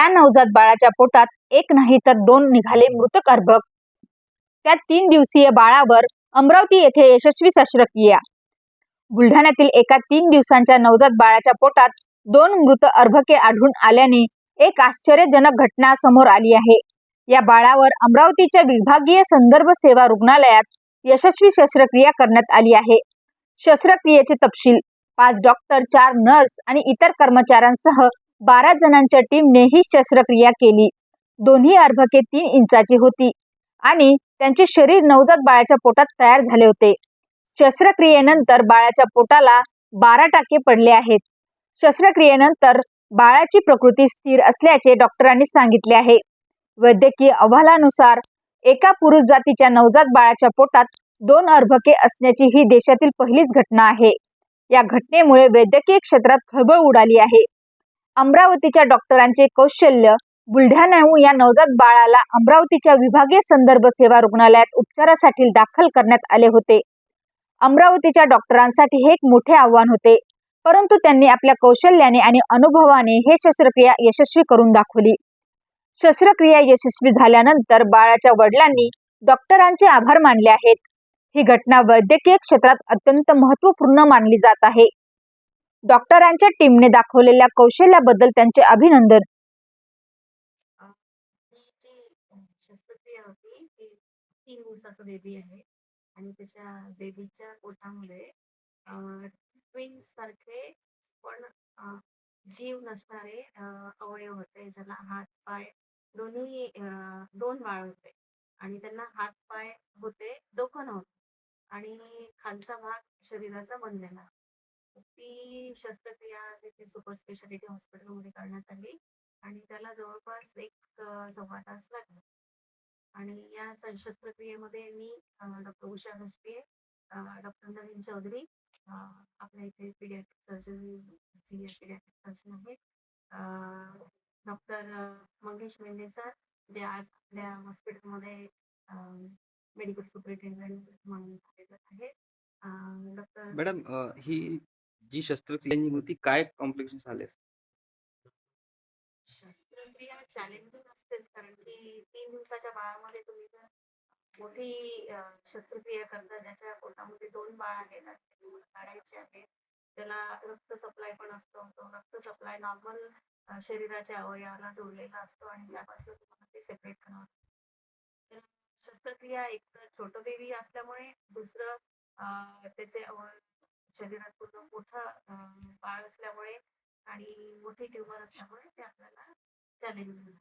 त्या नवजात बाळाच्या पोटात एक नाही तर दोन निघाले मृत अर्भक त्या तीन दिवसीय बाळावर अमरावती येथे यशस्वी शस्त्रक्रिया. बुलढाण्यातील एका तीन दिवसांच्या नवजात बाळाच्या पोटात दोन मृत अर्भके आढळून आल्याने एक आश्चर्यजनक घटना समोर आली आहे. या बाळावर अमरावतीच्या विभागीय संदर्भ सेवा रुग्णालयात यशस्वी शस्त्रक्रिया करण्यात आली आहे. शस्त्रक्रियेचे तपशील पाच डॉक्टर चार नर्स आणि इतर कर्मचाऱ्यांसह बारा जणांच्या टीमने ही शस्त्रक्रिया केली. दोन्ही अर्भके तीन इंचाची होती आणि त्यांचे शरीर नवजात बाळाच्या पोटात तयार झाले होते. शस्त्रक्रियेनंतर बाळाच्या पोटाला बारा टाके पडले आहेत. शस्त्रक्रियेनंतर बाळाची प्रकृती स्थिर असल्याचे डॉक्टरांनी सांगितले आहे. वैद्यकीय अहवालानुसार एका पुरुष जातीच्या नवजात बाळाच्या पोटात दोन अर्भके असण्याची ही देशातील पहिलीच घटना आहे. या घटनेमुळे वैद्यकीय क्षेत्रात खळबळ उडाली आहे. अमरावतीच्या डॉक्टरांचे कौशल्य बुलढाण्याहून या नवजात बाळाला अमरावतीच्या विभागीय संदर्भ सेवा रुग्णालयात उपचारासाठी दाखल करण्यात आले होते. अमरावतीच्या डॉक्टरांसाठी हे एक मोठे आव्हान होते परंतु त्यांनी आपल्या कौशल्याने आणि अनुभवाने हे शस्त्रक्रिया यशस्वी करून दाखवली. शस्त्रक्रिया यशस्वी झाल्यानंतर बाळाच्या वडिलांनी डॉक्टरांचे आभार मानले आहेत. ही घटना वैद्यकीय क्षेत्रात अत्यंत महत्त्वपूर्ण मानली जात आहे. डॉक्टरांच्या टीमने दाखवलेल्या कौशल्याबद्दल त्यांचे अभिनंदन. जी शस्त्रक्रिया होती. तीन दिवसाचा बेबी आहे. आणि त्याच्या बेबीच्या पोटामध्ये ट्विन्स सारखे पण जीव नसणारे अवयव होते. ज्याला हात पाय दोन्ही दोन बाळ होते. आणि त्यांना हात पाय होते. डोकं नव्हतं. आणि खालचा भाग शरीराचा बनलेला. शस्त्रक्रिया इथे सुपर स्पेशालिटी हॉस्पिटलमध्ये करण्यात आली. आणि त्याला जवळपास एक सव्वा तास लागला. आणि या शस्त्रक्रियेमध्ये मी डॉक्टर उषा घसपे डॉक्टर नवीन चौधरी आपल्या इथे paediatric surgeon senior paediatric surgeon आहेत. डॉक्टर मंगेश मेंढे सर जे आज आपल्या हॉस्पिटलमध्ये मेडिकल सुपरिटेंडंट म्हणून कार्यरत आहेत. डॉक्टर मॅडम ही जी शस्त्रक्रिया होती काय कॉम्प्लिकेशन आले शस्त्रक्रिया चॅलेंजिंग असतेच कारण की तीन दिवसाच्या बाळामध्ये तुम्ही जर मोठी शस्त्रक्रिया करता ज्याच्या पोटामध्ये दोन बाळ आहेत काढायचे आहे त्याला रक्त सप्लाय पण असतो तो रक्त सप्लाय नॉर्मल शरीराच्या अवयवाला जोडलेला असतो आणि त्यापासून तुम्हाला ते सेपरेट करावं तर शस्त्रक्रिया एक तर छोटं बेबी असल्यामुळे दुसरं त्याचे अवयव शरीरात पूर्ण मोठं अ, बाळ असल्यामुळे आणि मोठी ट्युमर असल्यामुळे ते आपल्याला चॅलेंजिंग.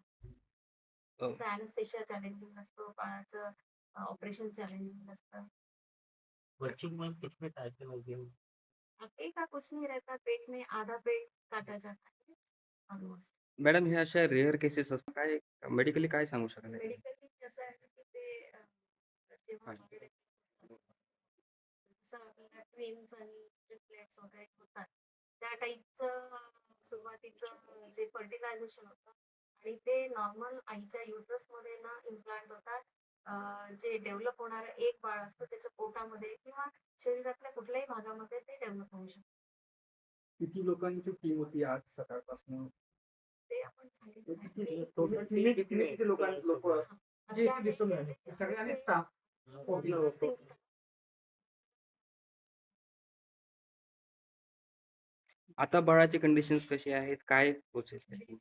अॅनेस्थेशिया चॅलेंजिंग असतो बाळाचं ऑपरेशन चॅलेंजिंग असतं में टाइप के लगे हैं? अब एक का कुछ नहीं रहता पेट में आधा पेट काटा जाता है ऑलमोस्ट मॅडम हे अशा रेअर केसेस असतात काय मेडिकली काय सांगू शकाल? मेडिकली कसं आहे की ते अ, जेव्हा आपल्याला ट्विन्स आणि ट्रिपलेट्स वगैरे होतात त्या टाईपचं सुरुवातीचं जे फर्टिलायझेशन होतं आणि ते नॉर्मल आईच्या युट्रसमध्ये ना इम्प्लांट होतात अ, जे डेव्हलप होणारं एक बाळ असतं त्याच्या पोटामध्ये किंवा शरीरातल्या कुठल्याही भागामध्ये ते डेव्हलप होऊ शकतं. किती लोकांची टीम होती आज सकाळपासून? ते आपण सांगितलं किती नाही. आता बाळाची कंडिशन्स कशी आहेत? काय प्रोसेस आहे?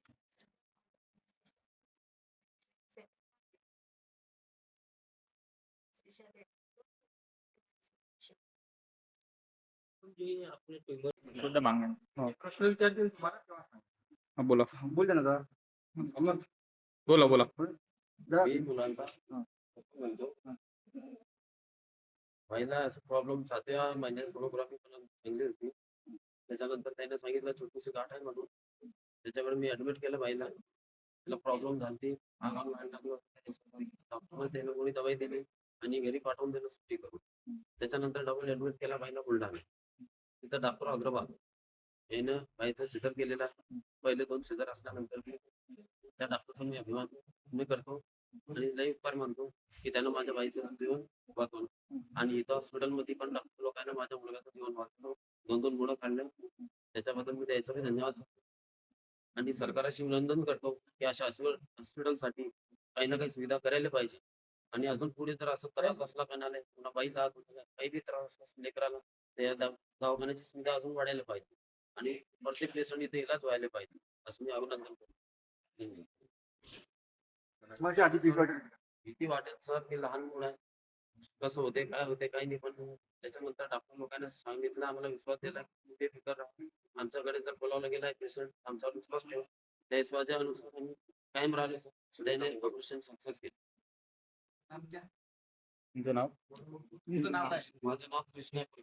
शुद्ध मागण्या. हो. प्रश्न विचारतील तुम्हाला तेव्हा सांगा. हा, बोला. बोल दे ना जरा. अमर, बोला बोला. मी मुलांचा. हा. म्हणतो पहिला असं प्रॉब्लेम सातव्या महिन्यात सोनोग्राफी पण चांगली होती. त्याच्यानंतर त्याने सांगितलं छोटीशी गाठ आहे म्हणून. त्याच्याकडे मी ऍडमिट केलं बाईला. तिला प्रॉब्लेम झाली आगाम व्हायला लागलो डॉक्टर त्याने कोणी दवाई दिली आणि घरी पाठवून दिलं सुट्टी करून. त्याच्यानंतर डबल ऍडमिट केला बाईला बुलढाणा तिथं डॉक्टर अग्रवाल यानं बाईचं सिजर केलेला आहे. पहिले दोन सिजर असल्यानंतर त्या डॉक्टरचा मी अभिमान मी करतो आणि लई उपकार मानतो की त्यानं माझ्या बाईचं जीवन वाचवलं. आणि इथं हॉस्पिटलमध्ये पण डॉक्टर लोकांना माझ्या मुलगाचं जीवन वाचवलं. दोन दोन मुलं काढले. त्याच्याबद्दल मी द्यायचं बी धन्यवाद आणि सरकाराशी विनंदन करतो की अशा हॉस्पिटलसाठी काही ना काही सुविधा करायला पाहिजे. आणि अजून पुढे जर असं त्रास असला कोणाला पुन्हा बाई दात होतं, काही बी त्रास असला लेकराला त्या दवा- दवाखान्याची सुविधा अजून वाढायला पाहिजे. आणि प्रत्येक पेशंट इथे इलाज व्हायला पाहिजे असं मी अभिनंदन करतो. भीती वाटेल सर की लहान मुलं आहे. कसं होते काय होते काही नाही. पण त्याच्यानंतर डॉक्टर लोकांना सांगितलं आम्हाला विश्वास दिला. की बेफिकर राहा आमच्याकडे जर बोलावलं गेलाय पेशंट आमच्यावर विश्वास ठेवा त्या विश्वासाच्या अनुसार आम्ही कायम राहिले. सर त्याने ऑपरेशन सक्सेस केलं. तुमचं नाव? तुमचं नाव काय? माझं नाव कृष्णा आहे.